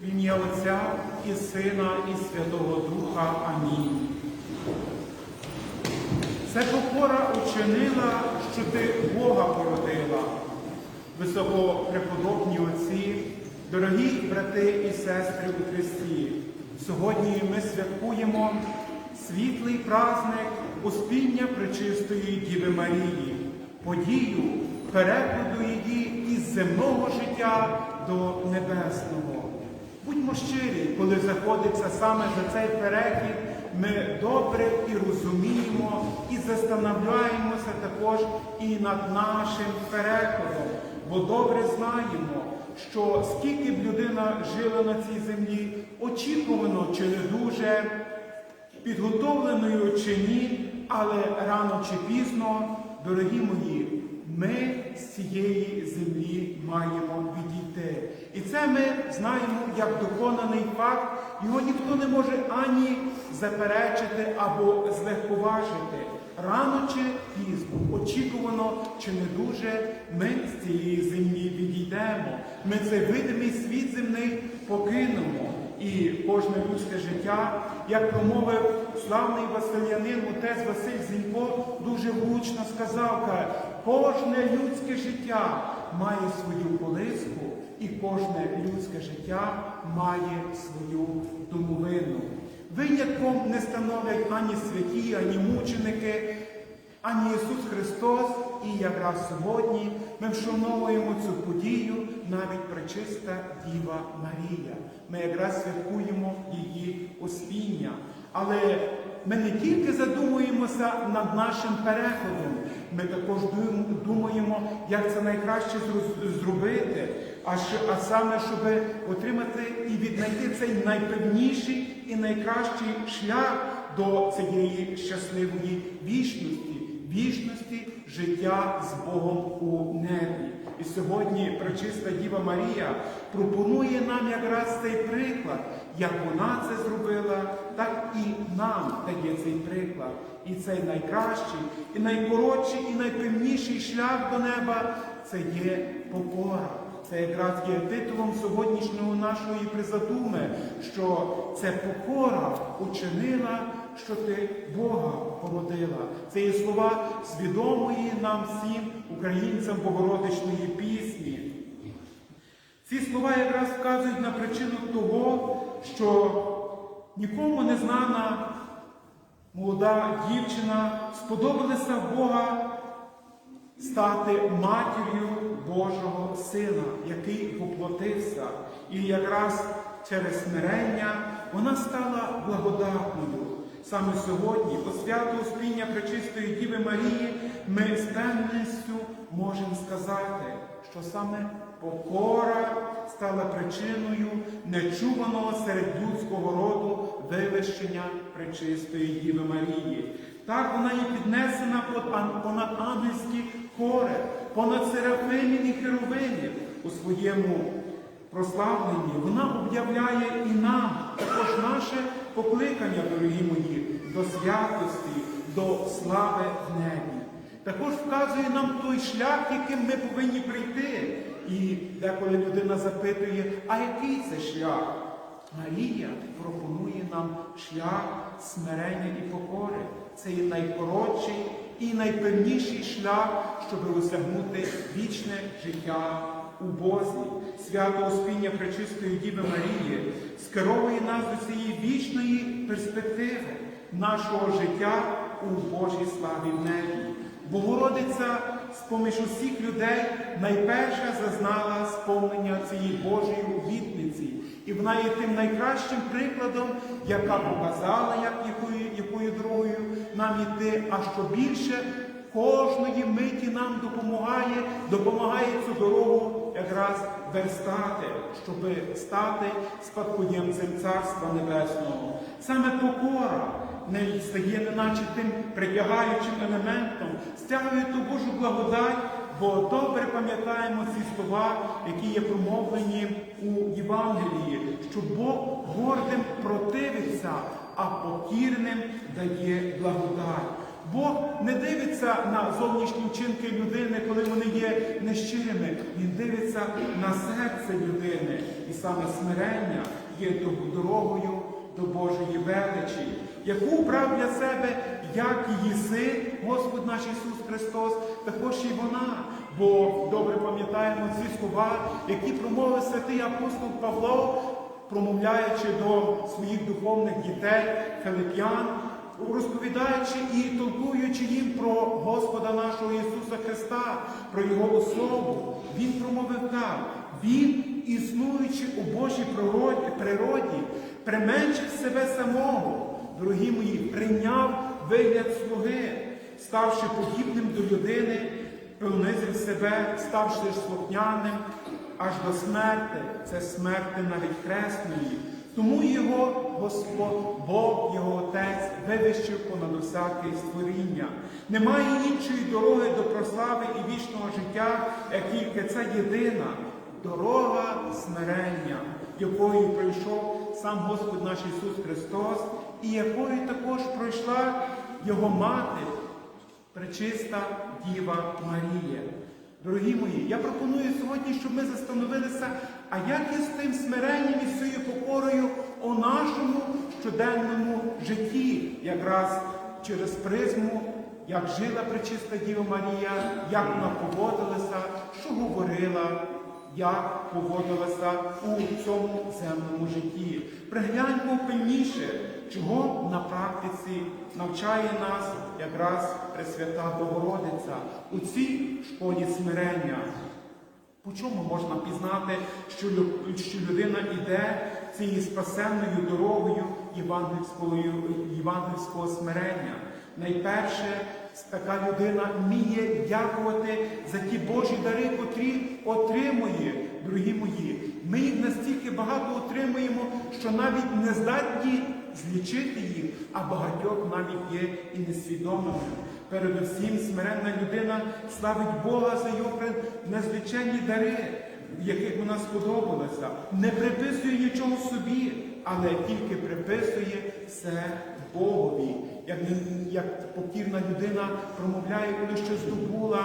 В ім'я Отця і Сина, і Святого Духа. Амінь. Це покора учинила, що ти Бога породила. Високопреподобні отці, дорогі брати і сестри у Христі. Сьогодні ми святкуємо світлий праздник Успіння Пречистої Діви Марії, подію перекладу її із земного життя до небесного. Будьмо щирі, коли заходиться саме за цей перехід, ми добре і розуміємо, і застановляємося також і над нашим переходом, бо добре знаємо, що скільки б людина жила на цій землі, очікувано чи не дуже, підготовленою чи ні, але рано чи пізно, дорогі мої, ми з цієї землі маємо відійти. І це ми знаємо як доконаний факт, його ніхто не може ані заперечити або злегковажити. Рано чи пізно, очікувано чи не дуже, ми з цієї землі відійдемо. Ми цей видимий світ земний покинемо. І кожне людське життя, як промовив славний василянин, отець Василь Зінько, дуже влучно сказав, кожне людське життя має свою колиску, і кожне людське життя має свою домовину. Винятком не становлять ані святі, ані мученики, ані Ісус Христос. І якраз сьогодні ми вшановуємо цю подію навіть пречиста Діва Марія. Ми якраз святкуємо її успіння. Але ми не тільки задумуємося над нашим переходом, ми також думаємо, як це найкраще зробити, а, що, а саме, щоб отримати і віднайти цей найпевніший і найкращий шлях до цієї щасливої вічності, вічності життя з Богом у небі. І сьогодні пречиста Діва Марія пропонує нам якраз цей приклад, як вона це зробила, так і нам дає цей приклад. І цей найкращий, і найкоротший, і найпевніший шлях до неба це є покора. Це якраз є титулом сьогоднішнього нашої призадуми, що це покора учинила, що ти Бога породила. Це є слова свідомої нам всім українцям Богородичної пісні. Ці слова якраз вказують на причину того, що нікому не знана молода дівчина сподобалася Бога стати матір'ю Божого Сина, який воплотився. І якраз через смирення вона стала благодатною. Саме сьогодні, по святу Успіння Пречистої Діви Марії, ми з певністю можемо сказати, що саме покора стала причиною нечуваного серед людського роду вивищення Пречистої Діви Марії. Так вона є піднесена понад ангельські хори, понад серафимів і херовимів у своєму прославленні. Вона об'являє і нам також наше покликання, дорогі мої, до святості, до слави в небі. Також вказує нам той шлях, яким ми повинні прийти. І деколи людина запитує, а який це шлях? Марія пропонує нам шлях смирення і покори. Це є найкоротший і найпевніший шлях, щоб осягнути вічне життя у Бозі. Свято Успіння Пречистої Діви Марії скеровує нас до цієї вічної перспективи нашого життя у Божій славі в небі. Богородиця з-поміж усіх людей найперша зазнала сповнення цієї Божої обітниці. І вона є тим найкращим прикладом, яка показала, як якою, якою нам йти, а що більше кожної миті нам допомагає, допомагає цю дорогу якраз верстати, щоб стати спадкоємцем Царства Небесного. Саме покора не стає неначе тим притягаючим елементом, стягує ту Божу благодать, бо добре пам'ятаємо ці слова, які є промовлені у Євангелії, що Бог гордим противиться, а покірним дає благодать. Бог не дивиться на зовнішні вчинки людини, коли вони є нещирими. Він дивиться на серце людини. І саме смирення є дорогою до Божої величі, яку брав для себе як її син, Господь наш Ісус Христос, також і вона. Бо добре пам'ятаємо ці слова, які промовив святий апостол Павло, промовляючи до своїх духовних дітей, филип'ян, розповідаючи і толкуючи їм про Господа нашого Ісуса Христа, про Його особу, Він промовив так. Він, існуючи у Божій природі, природі, применшив себе самого, дорогі мої, прийняв вигляд слуги, ставши подібним до людини, понизив себе, ставши слухняним аж до смерти, це смерти навіть хресної. Тому його Господь, Бог, його Отець, вивищив понад усяке створіння. Немає іншої дороги до прослави і вічного життя, як тільки це єдина дорога смирення, якою пройшов сам Господь наш Ісус Христос, і якою також пройшла Його мати, пречиста Діва Марія. Дорогі мої, я пропоную сьогодні, щоб ми застановилися, а як із тим смиренням і цією покорою у нашому щоденному житті, якраз через призму, як жила пречиста Діва Марія, як вона поводилася, що говорила, як поводилася у цьому земному житті. Пригляньмо пильніше, чого на практиці навчає нас якраз Пресвята Богородиця у цій школі смирення. По чому можна пізнати, що, людина йде цією спасенною дорогою євангельського смирення? Найперше, така людина вміє дякувати за ті Божі дари, котрі отримує, дорогі мої. Ми їх настільки багато отримуємо, що навіть не здатні злічити їх, а багатьох навіть є і несвідомими. Передусім, смиренна людина славить Бога за його незліченні дари, в яких вона сподобалася, не приписує нічого собі, але тільки приписує все Богові. Як, як покірна людина промовляє, коли щось здобула,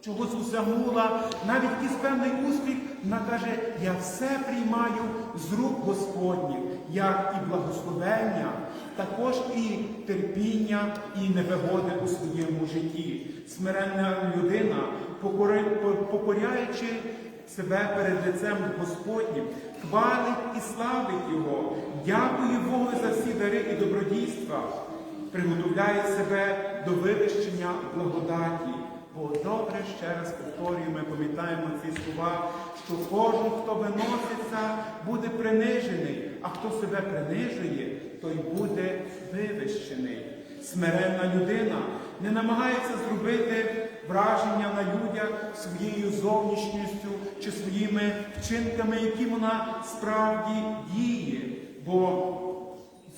чогось усягнула, навіть якийсь певний успіх, вона каже, я все приймаю з рук Господніх, як і благословення, також і терпіння, і невигоди у своєму житті. Смиренна людина, покоряючи себе перед лицем Господнім, хвалить і славить Його, дякує Богу за всі дари і добродійства, приготовляє себе до вивищення благодаті. Бо добре ще раз повторюю, ми пам'ятаємо ці слова, що кожен, хто виноситься, буде принижений, а хто себе принижує, той буде вивищений. Смиренна людина не намагається зробити враження на людях своєю зовнішністю чи своїми вчинками, які вона справді діє. Бо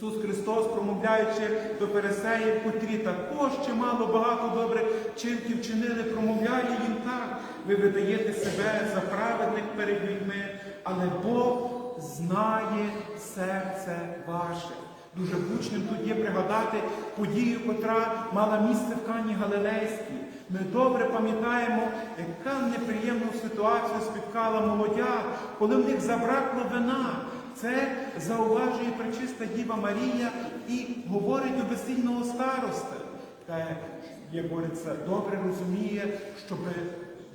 Ісус Христос, промовляючи до Пересеїв, котрі також чимало багато добрих чинків чинили, промовляє їм так. Ви видаєте себе за праведних перед людьми, але Бог знає серце ваше. Дуже влучним тут є пригадати подію, котра мала місце в Кані Галилейській. Ми добре пам'ятаємо, яка неприємна ситуація спіткала молодя, коли в них забракло вина. Це зауважує пречиста Діва Марія і говорить до весільного староста. Та, як говориться, добре розуміє, щоб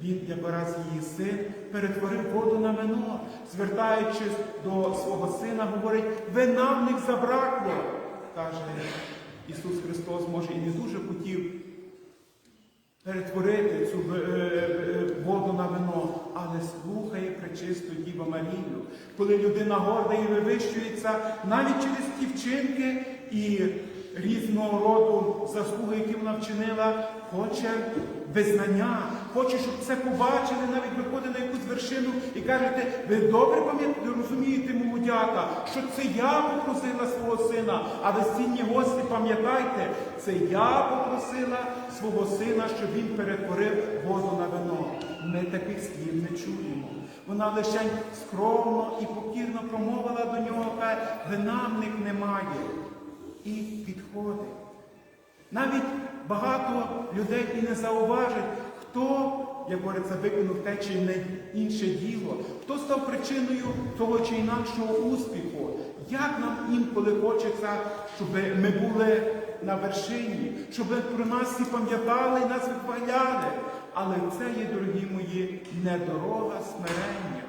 він, як раз її син, перетворив воду на вино, звертаючись до свого сина, говорить, вина в них забракло. Каже Ісус Христос, може, і не дуже хотів перетворити цю е, е, воду на вино, але слухає пречисту Діва Марію. Коли людина горда і вивищується, навіть через ті вчинки і різного роду заслуги, які вона вчинила, хоче визнання, хоче, щоб це побачили, навіть виходить на якусь вершину і кажете, ви добре пам'ятаєте, розумієте, молодята, що це я попросила свого сина, а ви цінні гості, пам'ятайте, це я попросила свого сина, щоб він перетворив воду на вино. Ми таких слів не чуємо. Вона лише скромно і покірно промовила до нього, вина в них немає. І підходить. Навіть багато людей і не зауважить, хто, як говориться, виконав те чи не інше діло, хто став причиною того чи інакшого успіху. Як нам інколи хочеться, щоб ми були на вершині, щоб про нас всі пам'ятали і нас вихваляли. Але це є, дорогі мої, не дорога смирення.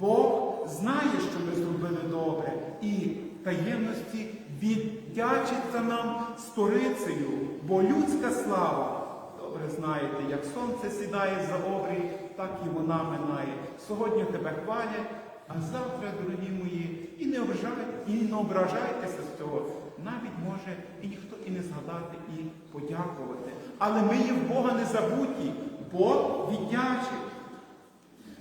Бог знає, що ми зробили добре, і таємності віддячиться нам сторицею, бо людська слава, добре знаєте, як сонце сідає за обрій, так і вона минає. Сьогодні тебе хвалять, а завтра, дорогі мої, і не ображайте, і не ображайтеся з цього. Навіть може і ніхто і не згадати, і подякувати. Але ми є в Бога не забуті, Бог віддячить.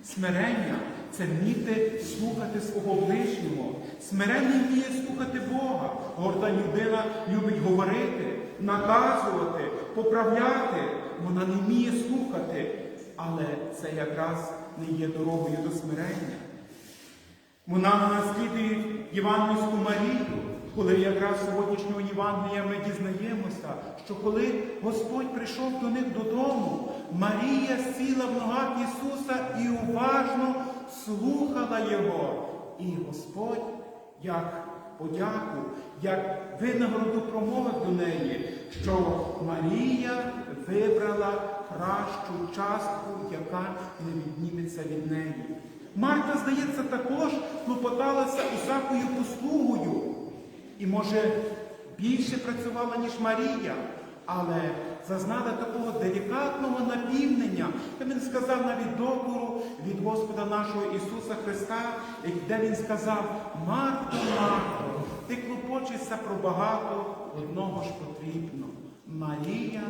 Смирення це вміти слухати свого ближнього. Смирення вміє слухати Бога. Горда людина любить говорити, наказувати, поправляти. Вона не вміє слухати. Але це якраз не є дорогою до смирення. Вона наслідує Євангельську Марію, коли якраз сьогоднішнього Євангелія ми дізнаємося, що коли Господь прийшов до них додому, Марія сіла в ногах Ісуса і уважно слухала Його. І Господь, як подяку, як винагороду промовив до неї, що Марія вибрала кращу частку, яка не відніметься від неї. Марта, здається, також клопоталася усякою послугою. І, може, більше працювала, ніж Марія, але зазнала такого делікатного напівнення, я не сказав навіть докору від Господа нашого Ісуса Христа, де Він сказав, Марто, Марто, ти клопочешся про багато, одного ж потрібно. Марія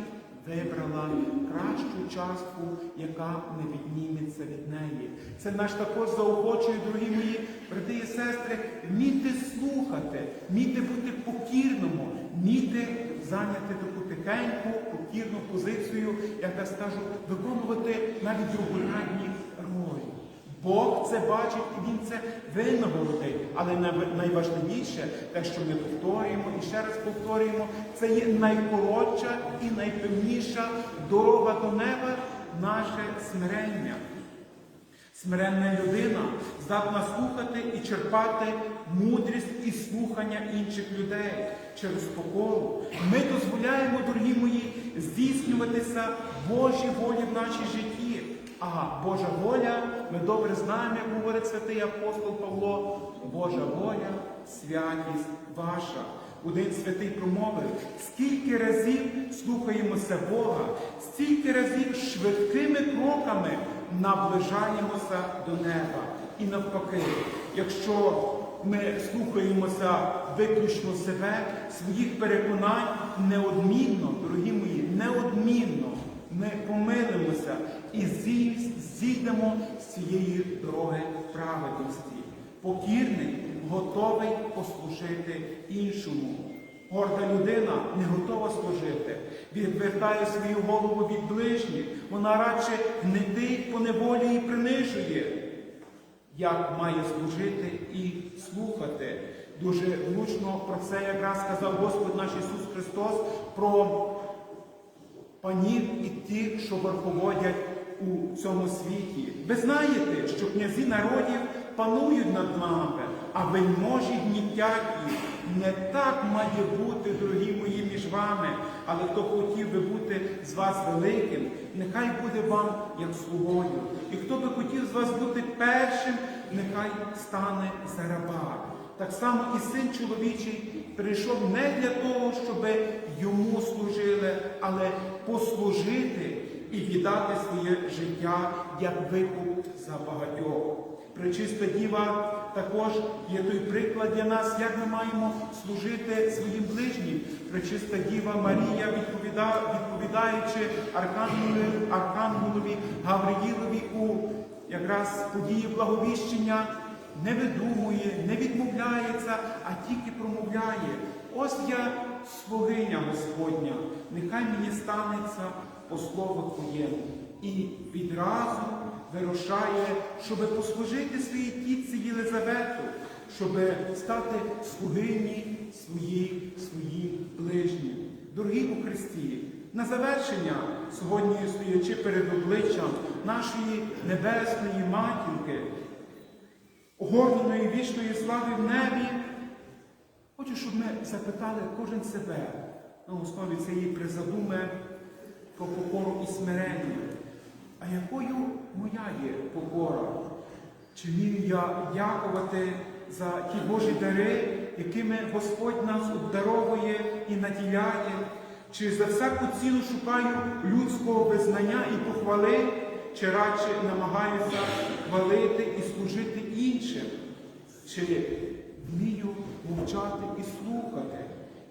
вибрала кращу частку, яка не відніметься від неї. Це наш також заохочує, дорогі мої брати і сестри, вміти слухати, вміти бути покірному, вміти зайняти таку тихеньку, покірну позицію, як я скажу, виконувати навіть другорядні ролі. Бог це бачить і Він це винагородить. Але найважливіше, те, що ми повторюємо і ще раз повторюємо, це є найкоротша і найпевніша дорога до неба наше смирення. Смиренна людина здатна слухати і черпати мудрість і слухання інших людей через покору. Ми дозволяємо, дорогі мої, здійснюватися Божій волі в нашій житті. А Божа воля, ми добре знаємо, як говорить святий апостол Павло, Божа воля, святість ваша. Один святий промовив, скільки разів слухаємося Бога, стільки разів швидкими кроками наближаємося до неба. І навпаки, якщо ми слухаємося виключно себе, своїх переконань, неодмінно, дорогі мої, неодмінно ми помилимося і зійдемо з цієї дороги праведності. Покірний готовий послужити іншому. Горда людина не готова служити, відвертає свою голову від ближніх, вона радше гнетить по неволі і принижує. Як має служити і слухати. Дуже влучно про це якраз сказав Господь наш Ісус Христос про панів і ті, що верховодять у цьому світі. Ви знаєте, що князі народів панують над нами, а вельможі гнітять їх. Не так має бути, дорогі мої, між вами, але хто хотів би бути з вас великим, нехай буде вам як слугою. І хто би хотів з вас бути першим, нехай стане за раба. Так само і син чоловічий прийшов не для того, щоб йому служили, але послужити і віддати своє життя як викуп за багатьох. Пречиста діва також є той приклад для нас, як ми маємо служити своїм ближнім. Пречиста діва Марія, відповідаючи Архангелові, Гавриїлові у якраз події благовіщення, не видумує, не відмовляється, а тільки промовляє. Ось я слугиня Господня, нехай мені станеться по слову Твоєму. І відразу вирушає, щоб послужити своїй тітці Єлизавету, щоб стати слугині своїй, своїм ближнім. дорогі у Христі, на завершення, сьогодні стоячи перед обличчям нашої небесної матінки, огорненої вічної слави в небі, хочу, щоб ми запитали кожен себе на основі цієї призадуми про покору і смирення. А якою моя є покора? Чи вмію я дякувати за ті Божі дари, якими Господь нас обдаровує і наділяє? Чи за всяку ціну шукаю людського визнання і похвали, чи радше намагаюся хвалити і служити іншим? Чи вмію мовчати і слухати,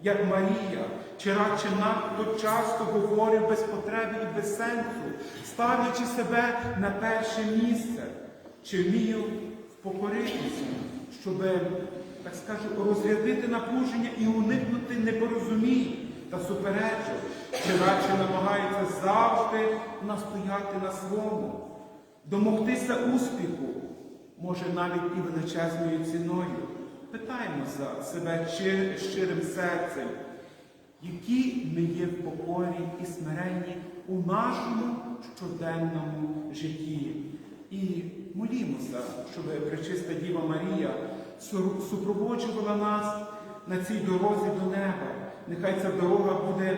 як Марія, чи надто часто говорю без потреби і без сенсу, ставлячи себе на перше місце, чи вмію впокоритися, щоб, так скажу, розрядити напруження і уникнути непорозумінь та суперечок, чи радше намагаються завжди настояти на своєму, домогтися успіху, може навіть і величезною ціною. Питаємо за себе щирим серцем, які ми є в покорі і смиренні у нашому щоденному житті. І молімося, щоб Пречиста Діва Марія супроводжувала нас на цій дорозі до неба. Нехай ця дорога буде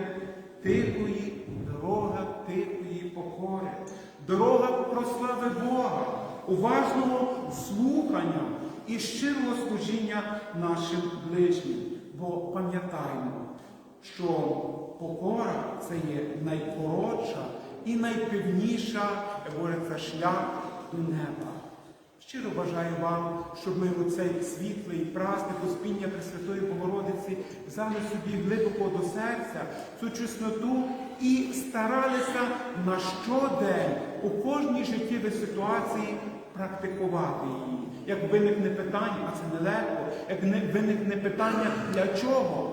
тихої, дорога тихої покори, дорога прослави Бога, уважного слухання і щирого служіння нашим ближнім. Бо пам'ятаємо, що покора це є найкоротша і найпевніша, як говориться, шлях до неба. Щиро бажаю вам, щоб ми у цей світлий праздник Успіння Пресвятої Богородиці взяли собі глибоко до серця цю чесноту і старалися на щодень у кожній життєвій ситуації практикувати її. Як виникне питання, а це нелегко, як не- виникне питання для чого?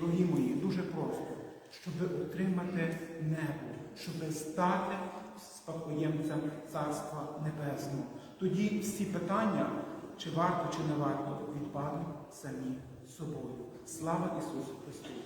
Дорогі мої, дуже просто, щоб отримати небо, щоб стати спадкоємцем Царства Небесного. Тоді всі питання, чи варто, чи не варто, відпадуть самі собою. Слава Ісусу Христу!